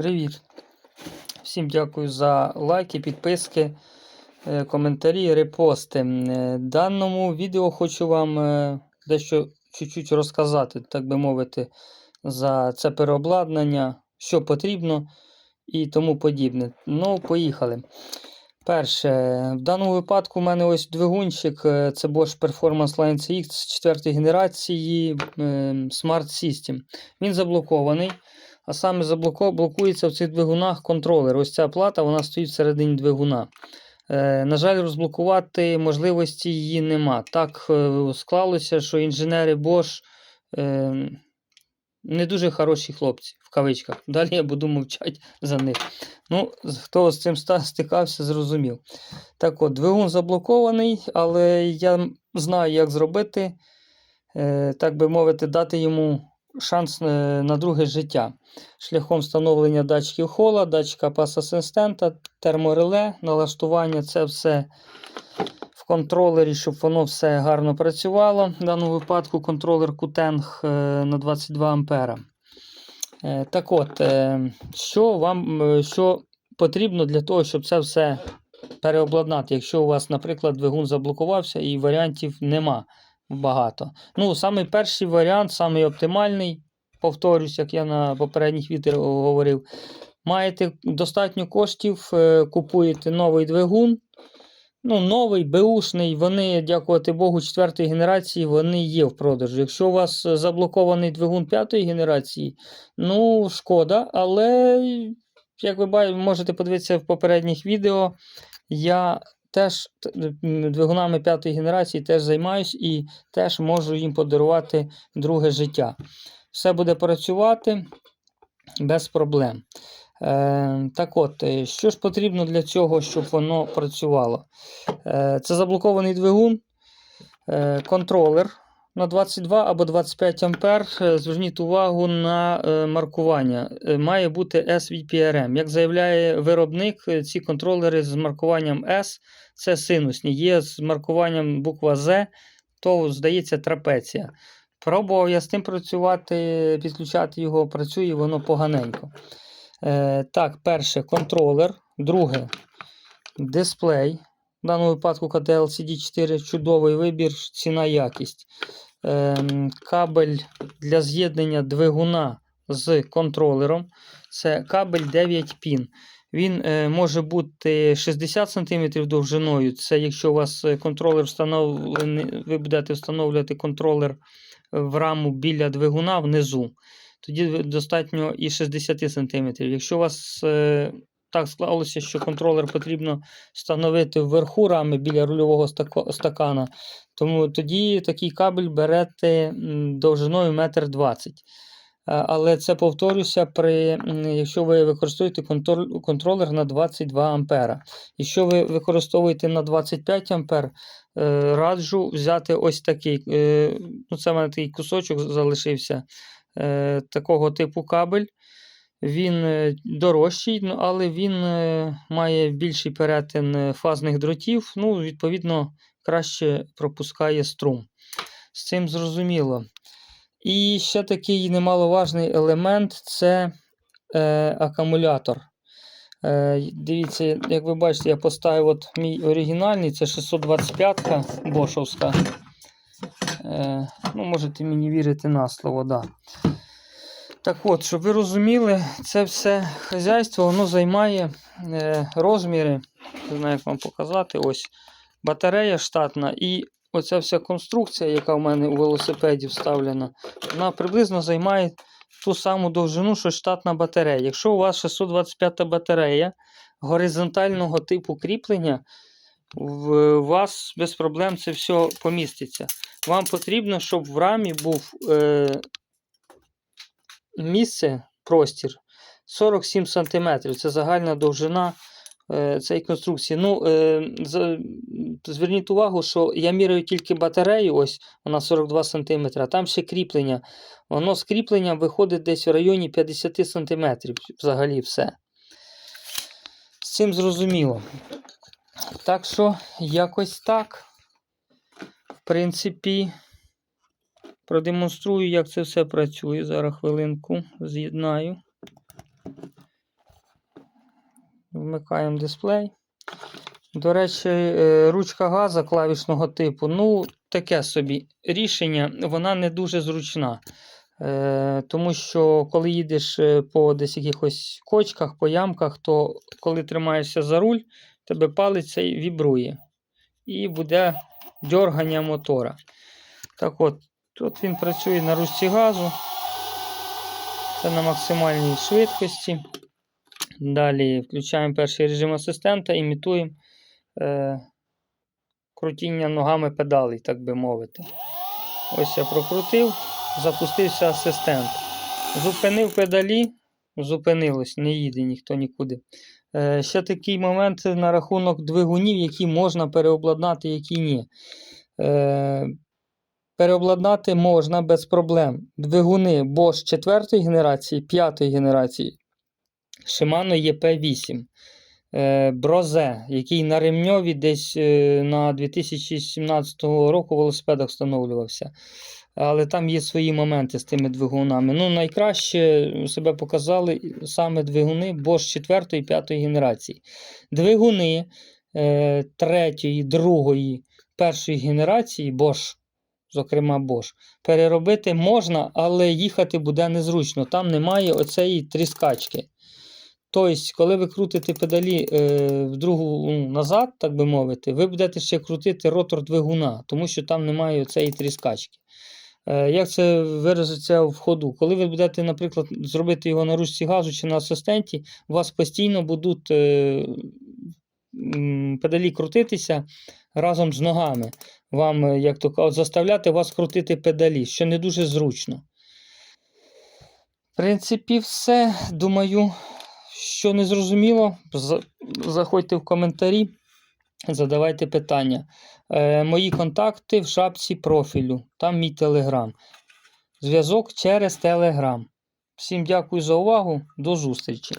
Привіт! Всім дякую за лайки, підписки, е, коментарі, репости. Е, В даному відео хочу вам е, дещо чуть-чуть розказати, так би мовити, за це переобладнання, що потрібно і тому подібне. Ну, поїхали. Перше, в даному випадку в мене ось двигунчик, е, це Bosch Performance Line CX 4 генерації е, Smart System. Він заблокований. А саме блокується в цих двигунах контролер. Ось ця плата вона стоїть всередині двигуна. Е, на жаль, розблокувати можливості її нема. Так е, склалося, що інженери Bosch е, не дуже хороші хлопці, в кавичках. Далі я буду мовчати за них. Ну, Хто з цим стикався, зрозумів. Так от, двигун заблокований, але я знаю, як зробити, так би мовити, дати йому шанс е, на друге життя шляхом встановлення датчиків хола, датчика пас-асистента, термореле, налаштування це все в контролері, щоб воно все гарно працювало. В даному випадку контролер Qteng е, на 22 ампера. Е, Так от, що вам що потрібно для того, щоб це все переобладнати, якщо у вас, наприклад, двигун заблокувався і варіантів нема багато. Ну, самий перший варіант, самий оптимальний, повторюсь, як я на попередніх відео говорив. Маєте достатньо коштів, е, купуєте новий двигун. Ну, новий, беушний, вони, дякувати Богу, четвертої генерації, вони є в продажу. Якщо у вас заблокований двигун п'ятої генерації, ну, шкода, але, як ви можете подивитися в попередніх відео, я теж двигунами п'ятої генерації теж займаюсь і теж можу їм подарувати друге життя. Все буде працювати без проблем. Е, так от, е, що ж потрібно для цього, щоб воно працювало? Е, це заблокований двигун, е, контролер на 22 або 25 ампер. Е, Зверніть увагу на е, маркування. Е, Має бути SVPRM. Як заявляє виробник, ці контролери з маркуванням S це синусні. Є з маркуванням буква Z, то здається трапеція. Пробував я з тим працювати, підключати його, працює воно поганенько. Так, перше контролер, друге дисплей. В даному випадку КТ LCD 4 чудовий вибір, ціна якість. Ем, кабель для з'єднання двигуна з контролером. Це кабель 9 пін. Він е, може бути 60 см довжиною. Це якщо у вас е, контролер встановлений, ви будете встановлювати контролер в раму біля двигуна внизу. Тоді достатньо і 60 см. Якщо у вас е, так склалося, що контролер потрібно встановити вверху рами біля рульового стакана, тому тоді такий кабель берете довжиною 1,20 м. Але це повторюся, при, якщо ви використовуєте контролер на 22 ампера. Якщо ви використовуєте на 25 ампер, е, раджу взяти ось такий. е, Ну, це в мене такий кусочок залишився е, такого типу кабель. Він е, дорожчий, ну, але він е, має більший перетин е, фазних дротів, ну, відповідно, краще пропускає струм. З цим зрозуміло. І ще такий немаловажний елемент це е, акумулятор. Е, дивіться, як ви бачите, я поставив от мій оригінальний, це 625-ка бошовська. Е, ну, можете мені вірити на слово, да. Так от, щоб ви розуміли, це все хазяйство воно займає е, розміри. Не знаю, як вам показати. Ось батарея штатна і оця вся конструкція, яка в мене у велосипеді вставлена, вона приблизно займає ту саму довжину, що штатна батарея. Якщо у вас 625 батарея горизонтального типу кріплення, в вас без проблем це все поміститься. Вам потрібно, щоб в рамі був е, місце, простір 47 см. Це загальна довжина е, цієї конструкції. Ну, е, зверніть увагу, що я міряю тільки батарею, ось вона 42 см, а там ще кріплення. Воно з кріпленням виходить десь в районі 50 см. Взагалі все. З цим зрозуміло. Так що, якось так. В принципі, продемонструю, як це все працює. Зараз хвилинку з'єднаю. Вмикаємо дисплей. До речі, е, ручка газа клавішного типу, ну, таке собі рішення, вона не дуже зручна. Е, Тому що коли їдеш е, по десь якихось кочках, по ямках, то коли тримаєшся за руль, тебе палець цей вібрує. І буде дьоргання мотора. Так от, тут він працює на ручці газу. Це на максимальній швидкості. Далі включаємо перший режим асистента, імітуємо е, крутіння ногами педалей, так би мовити. Ось я прокрутив, запустився асистент. Зупинив педалі, зупинилось, не їде ніхто нікуди. Е, ще такий момент на рахунок двигунів, які можна переобладнати, які ні. Е, переобладнати можна без проблем. Двигуни Bosch 4 генерації, 5 генерації, Shimano EP8. Е, Брозе, який на ремньові десь е, на 2017 року в велосипедах встановлювався. Але там є свої моменти з тими двигунами. Ну, найкраще себе показали саме двигуни Bosch 4 і 5 генерації. Двигуни е, 3, 2, 1 генерації Bosch, зокрема Bosch, переробити можна, але їхати буде незручно. Там немає оцеї тріскачки. Тобто, коли ви крутите педалі е, в другу ну, назад, так би мовити, ви будете ще крутити ротор двигуна, тому що там немає цієї тріскачки. Е, як це виразиться в ходу? Коли ви будете, наприклад, зробити його на ручці газу чи на асистенті, у вас постійно будуть е, педалі крутитися разом з ногами. Вам, е, як то кажуть, заставляти вас крутити педалі, що не дуже зручно. В принципі, все. Думаю, що не зрозуміло, заходьте в коментарі, задавайте питання. Е, мої контакти в шапці профілю, там мій телеграм. Зв'язок через телеграм. Всім дякую за увагу, до зустрічі.